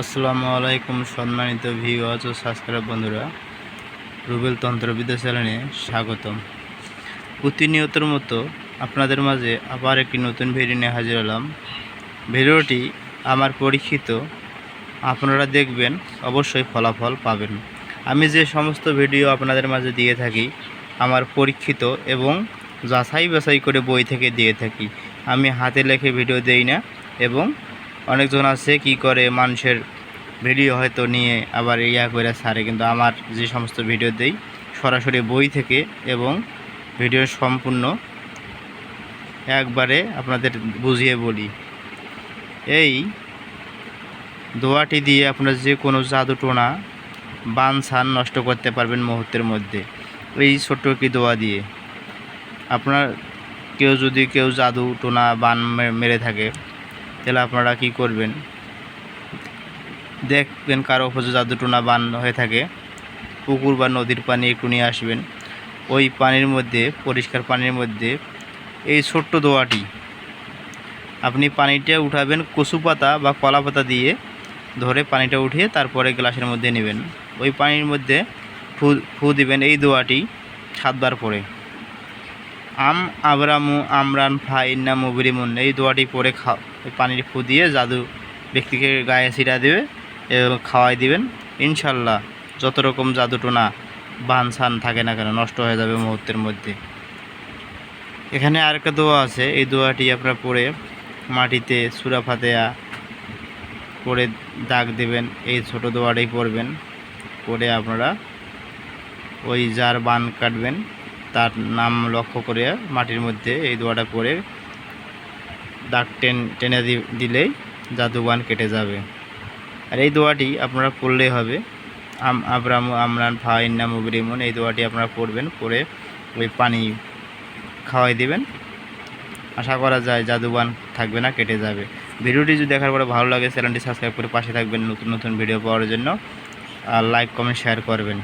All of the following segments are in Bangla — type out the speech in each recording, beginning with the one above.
আসসালামু আলাইকুম সম্মানিত ভিউয়ার্স ও সাবস্ক্রাইব বন্ধুরা। রুবেল তন্ত্রবিদ্যা চ্যানেলে স্বাগতম। প্রতিনিয়তর মতো আপনাদের মাঝে আবার একটি নতুন ভিডিও নিয়ে হাজির হলাম। ভিডিওটি আমার পরীক্ষিত, আপনারা দেখবেন, অবশ্যই ফলাফল পাবেন। আমি যে সমস্ত ভিডিও আপনাদের মাঝে দিয়ে থাকি, আমার পরীক্ষিত এবং যাচাই বাছাই করে বই থেকে দিয়ে থাকি। আমি হাতে লেখে ভিডিও দেই না এবং অনেকজন আছে, কি করে মানুষের ভিডিও হয়তো নিয়ে আবার ইয়া করে ছাড়ে, কিন্তু আমার যে সমস্ত ভিডিও দেই, সরাসরি বই থেকে এবং ভিডিও সম্পূর্ণ একবারে আপনাদের বুঝিয়ে বলি। এই দোয়াটি দিয়ে আপনারা যে কোনো জাদু টোনা, বান, ছান নষ্ট করতে পারবেন মুহূর্তের মধ্যে। এই ছোট্ট একটি দোয়া দিয়ে। আপনার কেউ যদি কেউ জাদু টোনা, বান মেরে থাকে তাহলে আপনারা কি করবেন? দেখবেন কারও উপর জাদু টোনা বান হয়ে থাকে, পুকুর বা নদীর পানি একটু নিয়ে আসবেন। ওই পানির মধ্যে, পরিষ্কার পানির মধ্যে এই ছোট্ট দোয়াটি। আপনি পানিটা উঠাবেন কচু পাতা বা কলা পাতা দিয়ে ধরে পানিটা উঠিয়ে তারপরে গ্লাসের মধ্যে নেবেন। ওই পানির মধ্যে ফু ফু দিবেন এই দোয়াটি সাতবার পরে। আম আবরামু আমরান ফা ইন্না মুবরিমুন এই দোয়াটি পরে খা পানির ফু দিয়ে জাদু ব্যক্তিকে গায়ে ছিটা দেবে এবং খাওয়াই দিবেন। ইনশাল্লাহ যত রকম জাদুটোনা বান ছান থাকে না কেন, নষ্ট হয়ে যাবে মুহূর্তের মধ্যে। এখানে আরেকটা দোয়া আছে। এই দোয়াটি আপনারা পরে মাটিতে সুরা ফাতেয়া করে দাগ দেবেন। এই ছোট দোয়াটাই পরবেন করে আপনারা ওই যার বান কাটবেন। তার নাম লক্ষ্য করে মাটির মধ্যে এই দোয়াটা করে দাগ টেন, টেনে দিলেই জাদু বান কেটে যাবে। আর এই দোয়াটি আপনারা পড়লেই হবে। আম আবরাম আমরান ফা ইন্না মুবরিমুন এই দোয়াটি আপনারা পড়বেন পরে ওই পানি খাওয়াই দিবেন। আশা করা যায় জাদুবান থাকবে না, কেটে যাবে। ভিডিওটি যদি দেখার পরে ভালো লাগে, চ্যানেলটি সাবস্ক্রাইব করে পাশে থাকবেন নতুন নতুন ভিডিও পাওয়ার জন্য। আর লাইক, কমেন্ট, শেয়ার করবেন।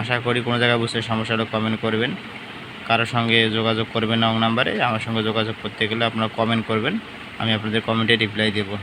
আশা করি কোনো জায়গায় বুঝতে সমস্যা হলে কমেন্ট করবেন। কারোর সঙ্গে যোগাযোগ করবেন রং নাম্বারে, আমার সঙ্গে যোগাযোগ করতে গেলে আপনারা কমেন্ট করবেন, আমি আপনাদের কমেন্টে রিপ্লাই দেবো।